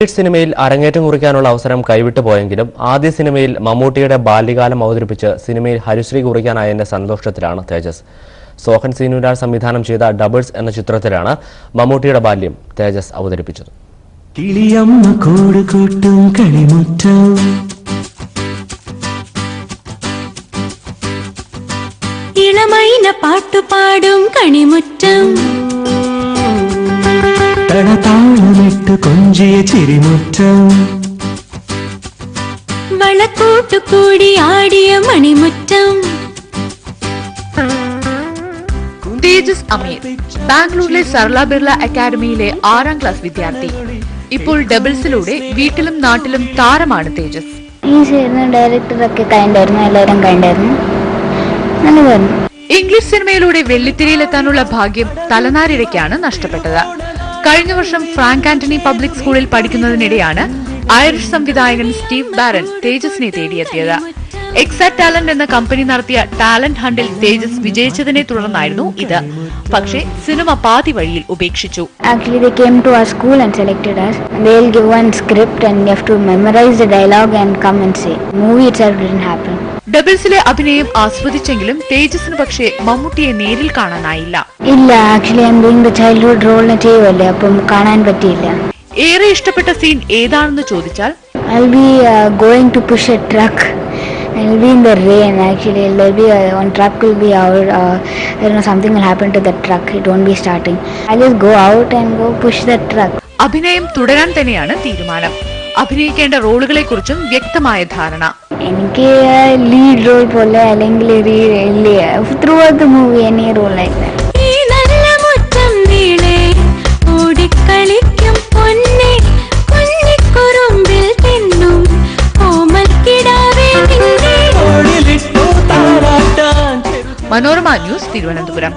Hit സിനിമയിൽ അരങ്ങേറ്റം കുറിക്കാനുള്ള അവസരം കൈവിട്ടു പോയെങ്കിലും ആദ്യ സിനിമയിൽ മമ്മൂട്ടിയുടെ ബാല്യകാലം അവതരിപ്പിച്ച് സിനിമയിൽ ഹരിശ്രീ കുറിക്കാനായതിന്റെ സന്തോഷത്തിലാണ് തേജസ്. സോഹൻ സീനുരാൾ സംവിധാനം ചെയ്ത ഡബിൾസ് എന്ന ചിത്രത്തിലാണ് മമ്മൂട്ടിയുടെ ബാല്യം തേജസ് അവതരിപ്പിച്ചത്. കിളിയമ്മ കൂട് കൂട്ടും കളിമുറ്റം. ഇളമൈന പാട്ടുപാടും കണിമുറ്റം തളതാളമിട്ട് കൊഞ്ചിയ ചിരിമുറ്റം വളക്കൂട്ടുകൂടി ആടിയ മണിമുറ്റം. തേജസ് അമീർ ബാംഗ്ലൂരിലെ സർല ബിർള അക്കാദമിയിലെ ആറാം ക്ലാസ് വിദ്യാർത്ഥി. ഇപ്പോൾ ഡബിൾസിലൂടെ വീട്ടിലും നാട്ടിലും താരമാണ് തേജസ്. ഡയറക്ടറൊക്കെ കണ്ടായിരുന്നു എല്ലാവരും കണ്ടായിരുന്നു. നല്ലതായിരുന്നു ഇംഗ്ലീഷ് സിനിമയിലൂടെ വെള്ളിത്തിരയിലെത്താനുള്ള ഭാഗ്യം തലനാരിഴയ്ക്കാണ് നഷ്ടപ്പെട്ടത്. കഴിഞ്ഞ വർഷം ഫ്രാങ്ക് ആന്റണി പബ്ലിക് സ്കൂളിൽ പഠിക്കുന്നതിനിടെയാണ് ഐറിഷ് സംവിധായകൻ സ്റ്റീവ് ബാരൻ തേജസിനെ തേടിയെത്തിയത് എക്സാ ടാലന്റ് എന്ന കമ്പനി നടത്തിയ ടാലന്റ് ഹണ്ടിൽ തേജസ് വിജയിച്ചതിനെ തുടർന്നായിരുന്നു ഇത് പക്ഷേ സിനിമ പാതി വഴിയിൽ ഉപേക്ഷിച്ചു came to our school and selected us. They'll give one script and have to memorize the dialogue and come and say. Movie didn't happen. ഡബിൾസിലെ അഭിനയം ആസ്വദിച്ചെങ്കിലും തേജസിന് പക്ഷേ മമ്മൂട്ടിയെ നേരിൽ കാണാനായില്ല. ഇല്ല actually I am the childhood റോളിനെ ചെയ്യുമല്ലേ അപ്പം കാണാൻ പറ്റിയില്ല. ഏറെ ഇഷ്ടപ്പെട്ട സീൻ ഏതാണെന്ന് ചോദിച്ചാൽ I be going to push a truck I be in the rain actually there be uh, one truck will be out uh, you know something will happen to the truck. It won't be starting. I just go out and go push the truck. അഭിനയം തുടരാൻ തന്നെയാണ് തീരുമാനം. അഭിനയിക്കേണ്ട റോളുകളെക്കുറിച്ചും വ്യക്തമായ ധാരണ. എനിക്ക് lead role പോലെ അല്ലെങ്കിൽ throughout the movie any താരാട്ടാൻ. മനോരമ ന്യൂസ് തിരുവനന്തപുരം.